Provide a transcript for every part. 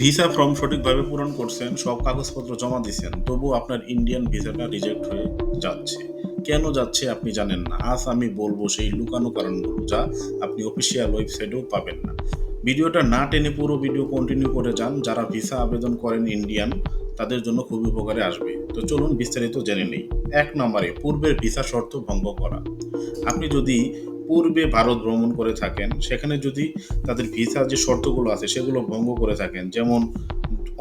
Visa form সঠিকভাবে পূরণ করছেন, সব কাগজপত্র জমা দিয়েছেন তবু আপনার ইন্ডিয়ান ভিসাটা রিজেক্ট হয়ে যাচ্ছে। কেন যাচ্ছে আপনি জানেন না। আজ আমি বলব সেই লুকানো কারণগুলো যা আপনি অফিসিয়াল ওয়েবসাইটেও পাবেন না। ভিডিওটা না টেনে পুরো ভিডিও কন্টিনিউ করে যান। যারা ভিসা আবেদন করেন ইন্ডিয়ান তাদের জন্য খুবই উপকারে আসবে। তো চলুন বিস্তারিত জেনে নেই। এক নম্বরে, পূর্বের ভিসা শর্ত ভঙ্গ করা। আপনি যদি পূর্বে ভারত ভ্রমণ করে থাকেন, সেখানে যদি তাদের ভিসার যে শর্তগুলো আছে সেগুলো ভঙ্গ করে থাকেন, যেমন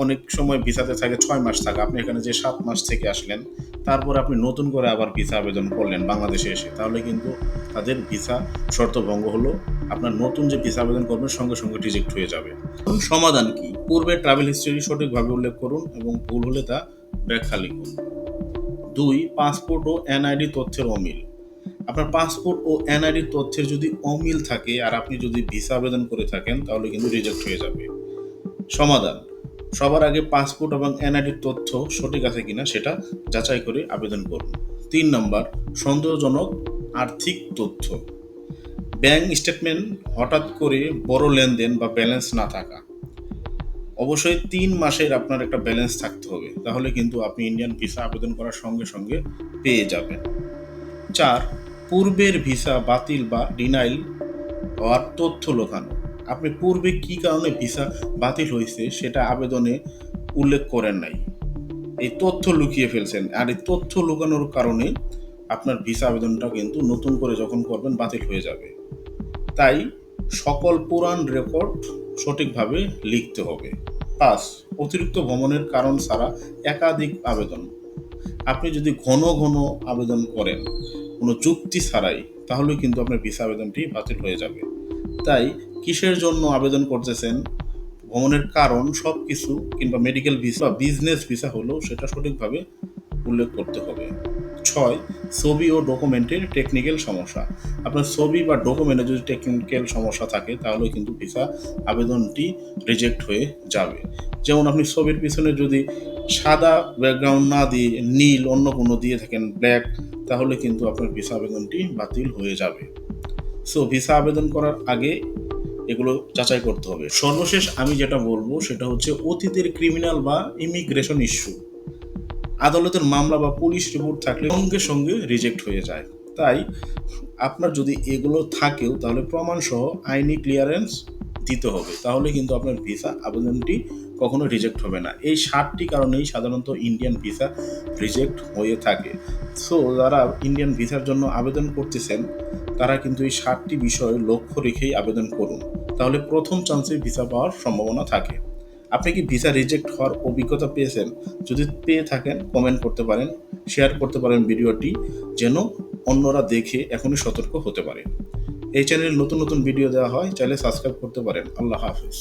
অনেক সময় ভিসাতে থাকে ছয় মাস থাকে, আপনি এখানে যে সাত মাস থেকে আসলেন, তারপর আপনি নতুন করে আবার ভিসা আবেদন করলেন বাংলাদেশে এসে, তাহলে কিন্তু তাদের ভিসা শর্ত ভঙ্গ হলো, আপনার নতুন যে ভিসা আবেদন করবেন সঙ্গে সঙ্গে রিজেক্ট হয়ে যাবে। সমাধান কি? পূর্বে ট্রাভেল হিস্ট্রি সঠিকভাবে উল্লেখ করুন এবং ভুল হলে তা ব্যাখ্যা লিখুন। দুই পাসপোর্ট ও এনআইডি তথ্যের অমিল। আপনার পাসপোর্ট ও এনআইডি তথ্যের যদি অমিল থাকে আর আপনি যদি ভিসা আবেদন করে থাকেন, তাহলে কিন্তু রিজেক্ট হয়ে যাবে। সমাধান। সবার আগে পাসপোর্ট এবং এনআইডির তথ্য সঠিক আছে কিনা সেটা যাচাই করে আবেদন করুন। তিন নম্বর, সন্দেহজনক আর্থিক তথ্য। ব্যাংক স্টেটমেন্ট হঠাৎ করে বড় লেনদেন বা ব্যালেন্স না থাকা। অবশ্যই তিন মাসের আপনার একটা ব্যালেন্স থাকতে হবে, তাহলে কিন্তু আপনি ইন্ডিয়ান ভিসা আবেদন করার সঙ্গে সঙ্গে পেয়ে যাবেন। চার পূর্বের ভিসা বাতিল বা ডিনাইল হওয়ার তথ্য লোকানো। আপনি পূর্বে কি কারণে ভিসা বাতিল হয়েছে সেটা আবেদনে উল্লেখ করেন নাই। এই তথ্য লুকিয়ে ফেলছেন। আর এই তথ্য লুকানোর কারণে আপনার ভিসা আবেদনটা কিন্তু নতুন করে যখন করবেন, বাতিল হয়ে যাবে। তাই সকল পুরাণ রেকর্ড সঠিকভাবে লিখতে হবে। পাঁচ, অতিরিক্ত ভ্রমণের কারণ ছাড়া একাধিক আবেদন। আপনি যদি ঘন ঘন আবেদন করেন কোনো যুক্তি ছাড়াই তাহলে কিন্তু আপনার ভিসা আবেদনটি বাতিল হয়ে যাবে। তাই কিসের জন্য আবেদন করতেছেন? ভ্রমণের কারণ সব কিছু কিংবা মেডিকেল ভিসা বা বিজনেস ভিসা হলেও সেটা সঠিকভাবে উল্লেখ করতে হবে। ছয়, ছবি ও ডকুমেন্টের টেকনিক্যাল সমস্যা। আপনার ছবি বা ডকুমেন্টে যদি টেকনিক্যাল সমস্যা থাকে তাহলে কিন্তু ভিসা আবেদনটি রিজেক্ট হয়ে যাবে। যেমন আপনি ছবির পিছনে যদি সাদা ব্যাকগ্রাউন্ড না দিয়ে নীল অন্য কোনো দিয়ে থাকেন ব্ল্যাক তাহলে কিন্তু আপনার ভিসা আবেদনটি বাতিল হয়ে যাবে। সো ভিসা আবেদন করার আগে এগুলো যাচাই করতে হবে। সর্বশেষ আমি যেটা বলব, সেটা হচ্ছে অতীতের ক্রিমিনাল বা ইমিগ্রেশন ইস্যু আদালতের মামলা বা পুলিশ রিপোর্ট থাকলে সঙ্গে সঙ্গে রিজেক্ট হয়ে যায়। তাই আপনার যদি এগুলো থাকেও, তাহলে প্রমাণ সহ আইনি ক্লিয়ারেন্স দিতে হবে, তাহলে কিন্তু আপনার ভিসা আবেদনটি কখনো রিজেক্ট হবে না। এই সাতটি কারণেই সাধারণত ইন্ডিয়ান ভিসা রিজেক্ট হয়ে থাকে। সো যারা ইন্ডিয়ান ভিসার জন্য আবেদন করতেছেন, তারা কিন্তু এই সাতটি বিষয় লক্ষ্য রেখেই আবেদন করুন। তাহলে প্রথম চান্সে ভিসা পাওয়ার সম্ভাবনা থাকে। আপনি কি ভিসা রিজেক্ট হওয়ার অভিজ্ঞতা পেয়েছেন? যদি পেয়ে থাকেন কমেন্ট করতে পারেন শেয়ার করতে পারেন ভিডিওটি, যেন অন্যরা দেখে এখনই সতর্ক হতে পারে। এই চ্যানেলে নতুন নতুন ভিডিও দেওয়া হয় চাইলে সাবস্ক্রাইব করতে পারেন। আল্লাহ হাফিজ।